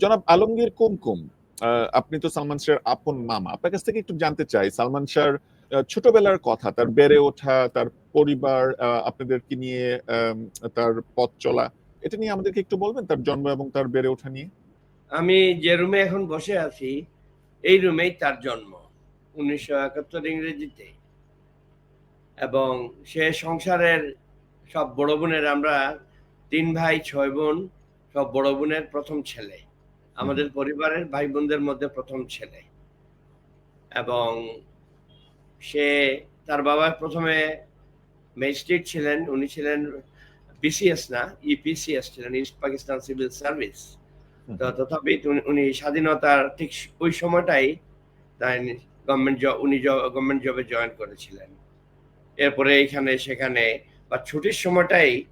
জনাব আলমগীর কুমকুম আপনি তো সালমান শাহর আপন মামা। আপনার কাছ থেকে একটু জানতে চাই, সালমান শাহর ছোটবেলার কথা, তার বেড়ে ওঠা, তার পরিবার আপনাদেরকে নিয়ে তার পথ চলা, এটা নিয়ে আমাদেরকে একটু বলবেন, তার জন্ম এবং তার বেড়ে ওঠা নিয়ে? আমি যে রুমে এখন বসে আছি, এই রুমেই তার জন্ম, উনিশশো একাত্তর ইংরেজিতে। এবং সে সংসারের সব বড় বোনের আমরা তিন ভাই, ছয় বোন সব বড় বোনের প্রথম ছেলে। আমাদের পরিবারের ভাই বোনদের মধ্যে প্রথম ছেলে। এবং সে তার বাবা প্রথমে ম্যাজিস্ট্রেট ছিলেন উনি ছিলেন বিসিএস না ইপিসিএস ছিলেন ইস্ট পাকিস্তান সিভিল সার্ভিস তো তথাপি উনি- উনি স্বাধীনতার ঠিক ওই সময়টাই তাই গভর্নমেন্ট জব উনি গভর্নমেন্ট জবে জয়েন করেছিলেন। এরপরে এখানে সেখানে বা ছুটির সময়টাই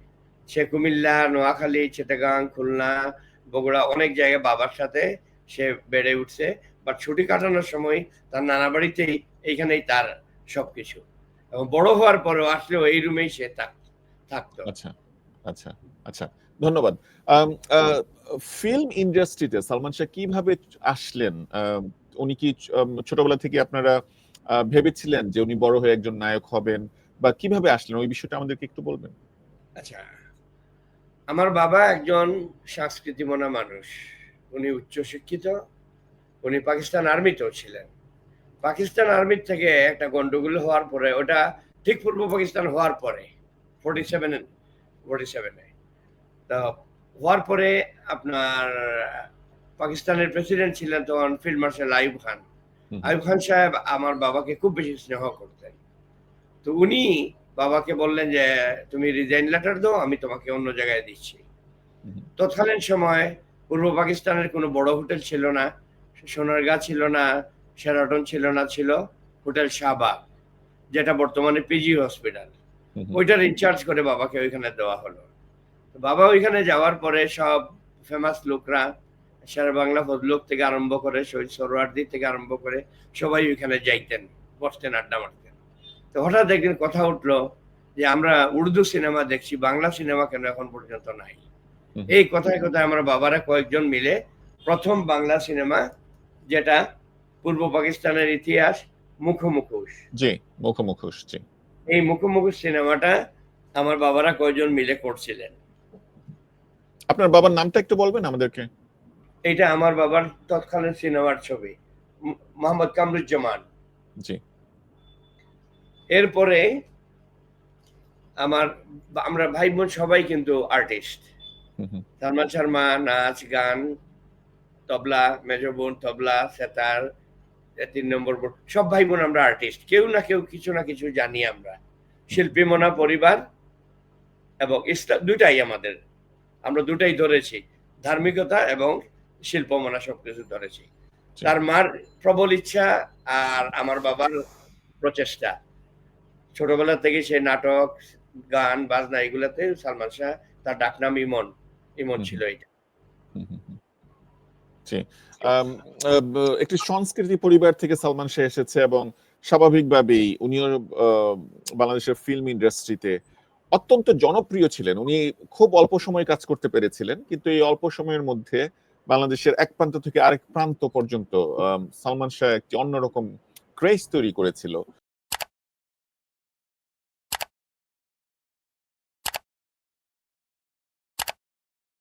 সে কুমিল্লা নোয়াখালী চিটাগাং খুলনা বগুড়া অনেক জায়গায় বাবার সাথে সে বেড়ে উঠছে। বা ছুটি কাটানোর সময় তার নানা বাড়িতেই এইখানেই তার সবকিছু। এবং বড় হওয়ার পরেও আসলেও এই রুমেই সে থাক- থাকতো। আচ্ছা আচ্ছা আচ্ছা ধন্যবাদ। ফিল্ম ইন্ডাস্ট্রিতে সালমান শাহ কীভাবে আসলেন? উনি কি ছোটবেলা থেকে আপনারা আহ, ভেবেছিলেন যে উনি বড় হয়ে একজন নায়ক হবেন? বা কীভাবে আসলেন? ওই বিষয়টা আমাদেরকে একটু বলবেন। আচ্ছা আমার বাবা একজন সংস্কৃতিমনা মানুষ। উনি উচ্চশিক্ষিত উনি পাকিস্তান আর্মিতেও ছিলেন। পাকিস্তান আর্মির থেকে একটা গন্ডগোল হওয়ার পরে ওটা ঠিক পূর্ব পাকিস্তান হওয়ার পরে ফোর্টি সেভেন ফোর্টি সেভেনে তো হওয়ার পরে আপনার পাকিস্তানের প্রেসিডেন্ট ছিলেন তখন ফিল্ড মার্শাল আইব খান। আইব খান সাহেব আমার বাবাকে খুব বেশি স্নেহ করতেন। তো উনি বাবাকে বললেন যে তুমি রিজাইন লেটার দাও আমি তোমাকে অন্য জায়গায় দিচ্ছি। তৎকালীন সময় পূর্ব পাকিস্তানের কোনো বড় হোটেল ছিল না সোনারগাঁ ছিল না সেরাটন ছিল না ছিল হোটেল শাহবাগ যেটা বর্তমানে পিজি হসপিটাল। ওইটার ইনচার্জ করে বাবাকে ওইখানে দেওয়া হলো বাবা ওইখানে যাওয়ার পরে সব ফেমাস লোকরা সারা বাংলা ভদ্রলোক থেকে আরম্ভ করে শহীদ সরোয়ার্দি থেকে আরম্ভ করে সবাই ওইখানে যাইতেন বসতেন আড্ডা মারতেন তো হঠাৎ একদিন কথা উঠল যে আমরা উর্দু সিনেমা দেখছি বাংলা সিনেমা কেন এখন পর্যন্ত নাই? এই কথায় কথায় আমরা বাবারা কয়েকজন মিলে প্রথম বাংলা সিনেমা যেটা পূর্ব পাকিস্তানের ইতিহাস মুখোমুখোশ। জি মুখোমুখোশ জি। এই মুখোমুখি সিনেমাটা আমার বাবারা কয়জন মিলে করছিলেন। আপনার বাবার নামটা একটু বলবেন আমাদেরকে? এটা আমার বাবার তৎকালীন সিনেমার ছবি মোহাম্মদ কামরুজ্জামান। জি। এরপরে আমার আমরা ভাই বোন সবাই কিন্তু আর্টিস্ট। সালমান শর্মা নাচ গান তবলা মেজ বোন তবলা সেতার তিন নম্বর বোন সব ভাই বোন আমরা আর্টিস্ট কেউ না কেউ কিছু না কিছু জানি আমরা। শিল্পী মনা পরিবার এবং ইসলাম দুটাই আমাদের। আমরা দুটাই ধরেছি। ধার্মিকতা এবং শিল্পমনা সবকিছু ধরেছি। তার মার প্রবল ইচ্ছা আর আমার বাবার প্রচেষ্টা। ছোটবেলা থেকে সে নাটক গান বাজনা এগুলাতে সালমান শাহ তার ডাকনাম ইমন। ইমন ছিল এটা একটি সংস্কৃতি পরিবার থেকে সালমান শাহ এসেছে এবং স্বাভাবিকভাবেই উনিও বাংলাদেশের ফিল্ম ইন্ডাস্ট্রিতে অত্যন্ত জনপ্রিয় ছিলেন। উনি খুব অল্প সময় কাজ করতে পেরেছিলেন কিন্তু এই অল্প সময়ের মধ্যে বাংলাদেশের এক প্রান্ত থেকে আরেক প্রান্ত পর্যন্ত সালমান শাহ একটি অন্যরকম ক্রেজ তৈরি করেছিল।